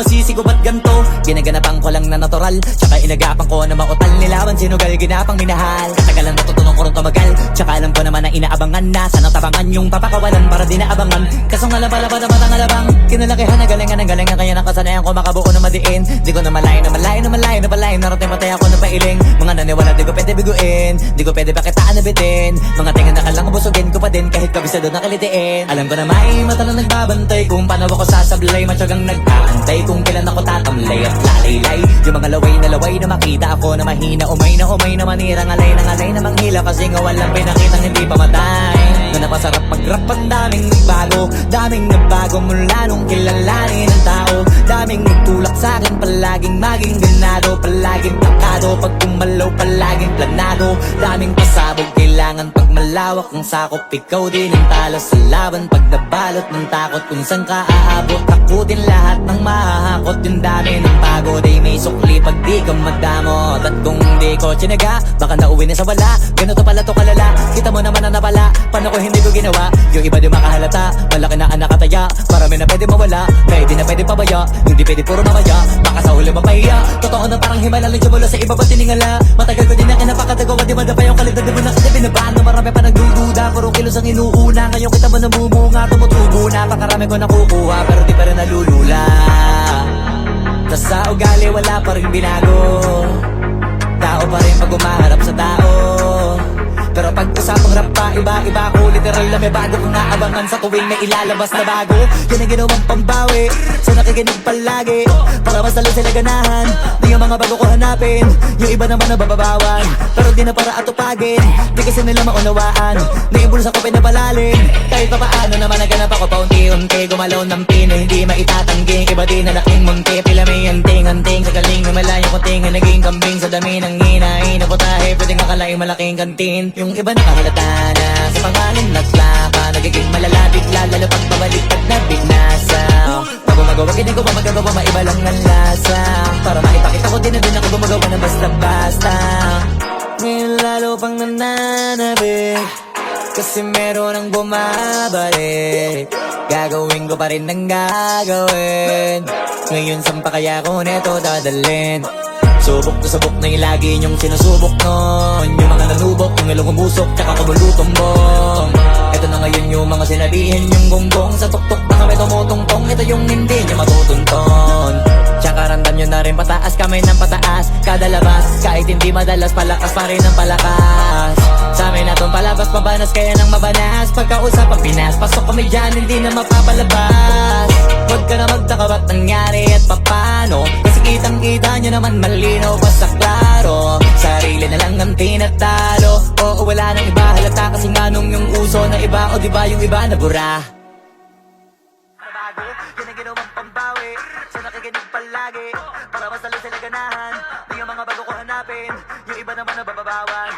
sinisisi ko ba't ganto Ginaganapan ko lang na natural Tsaka inagapan ko na mautal Nilaban sinugal ginapang minahal. Katagalan natutunan ko rin tumagal. Tsaka alam ko naman na inaabangan na. Sana tabangan yung papakawalan para di naabangan Kaso nga lang pala ba naman ang alabang Kinalakihan na galingan ang galingan Kaya nakasanayan ko makabuo na madiin. Di ko na malayo na malayo na malayo na malayo Narating matay ako na pailing. Mga naniwala di ko pwede biguin. Di ko pwede pakitaan na bitin. Mga tinga na kalang busugin ko pa din. Kahit kabisado na kalitiin. Alam ko na may mata na nagbabantay. Kung paano ako sasablay Matyagang nag-aantay Kung kailan ako tatamlay at lalaylay. Yung mga laway na laway na makita ako na mahina Umay na umay na manira Ngalay na ngalay na manghila Kasi nga walang pinakitang hindi pamatay. Na napasarap pag-rap ang daming nagbago Daming nagbago mula nung kilalanin ng tao. Daming nagtulak sa akin Palaging maging ganado Palaging takado Pag kumalaw palaging planado Daming pasabog Kailangan pag malawak ang sakop Ikaw din ang talo sa laban. Pag nabalot ng takot Kung saan ka aabot Takutin lahat ng mahahakot. Yung dami ng pagod Ay may sukli pag di ka madamot At kung di ko tsinaga Baka nauwi na sa wala? Ganito pala to kalala Kita mo naman ang napala. Paano ko hindi ko ginawa? Yung iba di makahalata Malaki na anak kataya Marami na pwede mawala di na pwede pabaya. Hindi pwede puro mamaya Baka sa na parang himala Lang mula sa iba pa tiningala? Matagal ko din na kinapakatagawa Di madapa yung kalidad mo na kasi binabaan. Na marami pa nagdududa Puro kilos ang inuuna. Ngayon kita mo namumunga Tumutubo na. Pakarami ko nakukuha Pero di pa rin nalulula. Tas sa ugali wala pa rin binago. Tao pa rin pag umaharap sa tao Pero pag usapang rap pa iba-iba ko Literal na may bago kong naabangan Sa tuwing may ilalabas na bago. Yan ang ginawang pambawi So nakikinig palagi. Para mas lalo sila ganahan Di yung mga bago ko hanapin. Yung iba naman na bababawan Pero di na para atupagin. Di kasi nila maunawaan Naibulsa ko pinapalalim. Kahit pa paano naman naganap ako paunti-unti Gumalaw ng pino hindi maitatanggi. Iba din na laking munti. Pila may anting-anting Sa galing na malayo kunting. Ang naging kambing Sa dami ng akalain malaking kantin. Yung iba nakahalata na. Sa pangalan naglaka Nagiging malala. Bigla Lalo pag pabaliktad na bignasa Pag gumagawa pa magagawa Maiba lang ang lasa. Para maipakita ko din na din ako gumagawa ng basta-basta. Ngayon lalo pang nananabik kasi meron ang bumabalik. Gagawin ko pa rin ang gagawin. Ngayon saan pa kaya ko neto dadalhin? Subok na subok na yung lagi niyong sinusubok nun Yung ilong umusok, tsaka kumulutumbong Ito na ngayon yung mga sinabihin yung gonggong Sa tuktok na kami tumutungtong? Ito yung hindi niyo matutunton Tsaka randam nyo na rin pataas kamay ng pataas. Kada labas, kahit hindi madalas Palakas pa rin ang palakas. Sa amin na tong palabas, mabanas kaya nang mabanas. Pagkausap ang Pinas, pasok kami dyan Hindi na mapapalabas. Huwag ka na magtaka ba't nangyari at papano Kasi kitang kita nyo naman malinaw pa sa klaro. Sarili na lang ang tinatalo kasi nga nung yung uso na iba O di ba yung iba nabura? Bago Yan ang ginawang pambawi. So nakikinig palagi Para mas lalo sila ganahan. Di yung mga bago ko hanapin Yung iba naman na bababawan